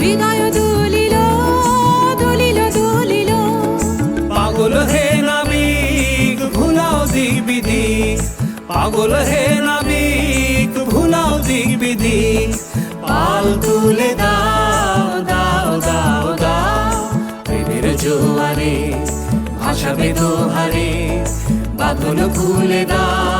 হৃদয় দুলিল পাগল হে নাবিক, ভুলাও দিক হে নাবিক পাল তুলে দাও দাও দাও দাও। প্রেমের জোয়ারে, ভাসাবে দোহারে। বাঁধন খুলে দাও।